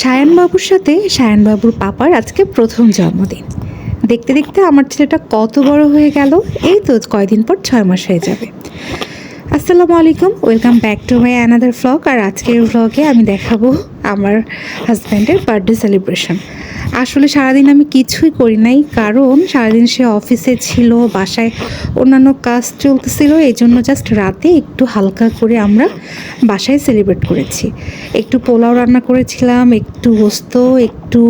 সায়নবাবুর সাথে সায়নবাবুর পাপার আজকে প্রথম জন্মদিন। দেখতে দেখতে আমার ছেলেটা কত বড় হয়ে গেল, এই তো কয়দিন পর ছয় মাস হয়ে যাবে। আসসালামু আলাইকুম, welcome back to my another vlog আর আজকের ভ্লগে আমি দেখাবো আমার হাজব্যান্ডের বার্থডে সেলিব্রেশন আসলে সারাদিন আমি কিছুই করি নাই, কারণ সারাদিন সে অফিসে ছিল, বাসায় অন্যান্য কাজ চলতেছিল এই জন্য জাস্ট রাতে একটু হালকা করে আমরা বাসায় সেলিব্রেট করেছি। একটু পোলাও রান্না করেছিলাম, একটু গোস্ত, একটু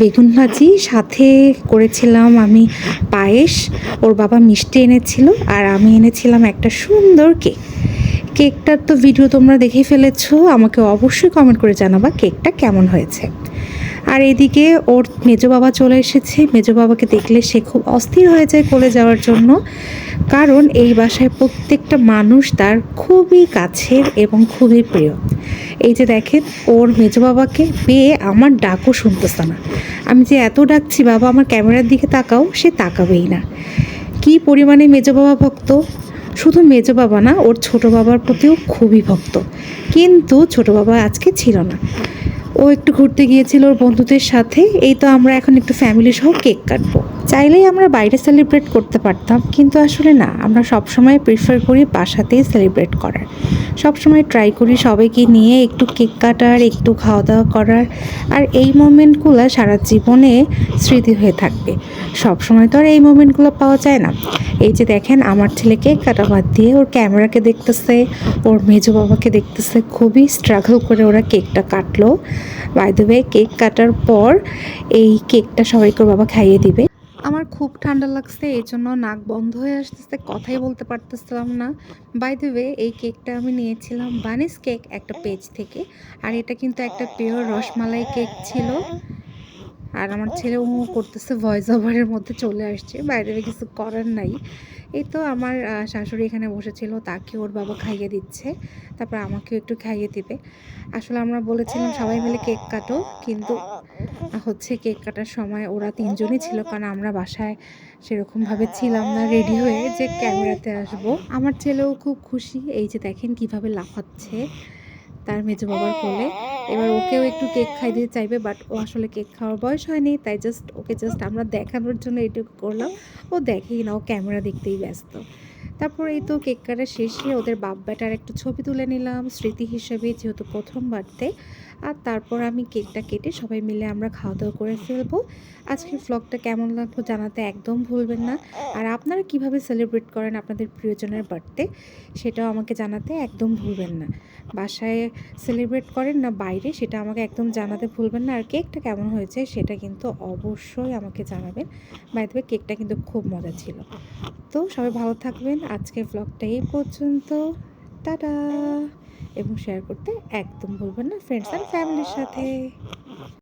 বেগুন ভাজি, সাথে করেছিলাম আমি পায়েস, ওর বাবা মিষ্টি এনেছিল, আর আমি এনেছিলাম একটা সুন্দর কেক কেকটার তো ভিডিও তোমরা দেখে ফেলেছো, আমাকে অবশ্যই কমেন্ট করে জানাবা কেকটা কেমন হয়েছে। আর এদিকে ওর মেজো বাবা চলে এসেছে, মেজো বাবাকে দেখলে সে খুব অস্থির হয়ে যায় কোলে যাওয়ার জন্য। কারণ এই বাসায় প্রত্যেকটা মানুষ তার খুবই কাছের এবং খুবই প্রিয়। এই যে দেখেন, ওর মেজো বাবাকে পেয়ে আমার ডাকও শুনতেছে না। আমি যে এত ডাকছি, বাবা আমার ক্যামেরার দিকে তাকাও, সে তাকাবেই না। কি পরিমাণে মেজো বাবা ভক্ত শুধু মেজ বাবা না, ওর ছোট বাবার প্রতিও খুবই ভক্ত। কিন্তু ছোট বাবা আজকে ছিল না। ও একটু ঘুরতে গিয়েছিল ওর বন্ধুদের সাথে, এই তো আমরা এখন একটু ফ্যামিলি সহ কেক কাটবো। চাইলেই আমরা বাইরে সেলিব্রেট করতে পারতাম, কিন্তু আসলে না, আমরা সবসময় প্রিফার করি বাসাতেই সেলিব্রেট করার। সবসময় ট্রাই করি সবাইকে নিয়ে একটু কেক কাটার, একটু খাওয়া দাওয়া করার, আর এই মোমেন্টগুলো সারা জীবনে স্মৃতি হয়ে থাকবে। সবসময় তো আর এই মোমেন্টগুলো পাওয়া যায় না। এই যে দেখেন, আমার ছেলে কেক কাটা বাদ দিয়ে ওর ক্যামেরাকে দেখতেছে, ওর মেজো বাবাকে দেখতেছে, খুবই স্ট্রাগল করে ওরা কেকটা কাটলো। বাই দ্য কেক কাটার পর এই কেকটা সবাইকে বাবা খাইয়ে দিবে। আমার খুব ঠান্ডা লাগছে, এই জন্য নাক বন্ধ হয়ে আসতেছে, কথাই বলতে পারতেছিলাম না। বাই দ্য ওয়ে এই কেকটা আমি নিয়েছিলাম বানিস কেক একটা পেজ থেকে, আর এটা কিন্তু একটা পিওর রসমালাই কেক ছিল। আর আমার ছেলে ও করতেছে ভয়েস ওভারের মধ্যে চলে আসছে, বাইরে কিছু করার নাই। এই তো আমার শাশুড়ি এখানে বসেছিল, তাকে ওর বাবা খাইয়ে দিচ্ছে, তারপর আমাকেও একটু খাইয়ে দিবে। আসলে আমরা বলেছিলাম সবাই মিলে কেক কাটো, কিন্তু হচ্ছে কেক কাটার সময় ওরা তিনজনই ছিল, কারণ আমরা বাসায় সেরকমভাবে ছিলাম না রেডি হয়ে যে ক্যামেরাতে আসব। আমার ছেলেও খুব খুশি, এই যে দেখেন কীভাবে লাফাচ্ছে, তার মেজো বাবার কোলে। এবার ওকেও একটু কেক খাই দিতে চাইবে বাট ও আসলে কেক খাওয়ার বয়স হয়নি তাই জাস্ট ওকে জাস্ট আমরা দেখানোর জন্য এটুকু করলাম। ও দেখেই না ও ক্যামেরা দেখতেই ব্যস্ত। তারপর এই তো কেক কাটা শেষে ওদের বাপ বেটার একটু ছবি তুলে নিলাম, স্মৃতি হিসেবে যেহেতু প্রথম বার্থডে। আর তারপর আমি কেকটা কেটে সবাই মিলে আমরা খাওয়া দাওয়া করে ফেলব। আজকের ব্লগটা কেমন লাগল জানাতে একদম ভুলবেন না। আর আপনারা কীভাবে সেলিব্রেট করেন আপনাদের প্রিয়জনের বার্থডে, সেটাও আমাকে জানাতে একদম ভুলবেন না। বাসায় সেলিব্রেট করেন না বাইরে, সেটা আমাকে একদম জানাতে ভুলবেন না। আর কেকটা কেমন হয়েছে সেটা কিন্তু অবশ্যই আমাকে জানাবেন। বাই দ্য কেকটা কিন্তু খুব মজা ছিল। তো সবাই ভালো থাকবেন আজকের ব্লগটা এই পর্যন্ত। টাটা! এবং শেয়ার করতে একদম ভুলবেন না ফ্রেন্ডস অ্যান্ড ফ্যামিলির সাথে।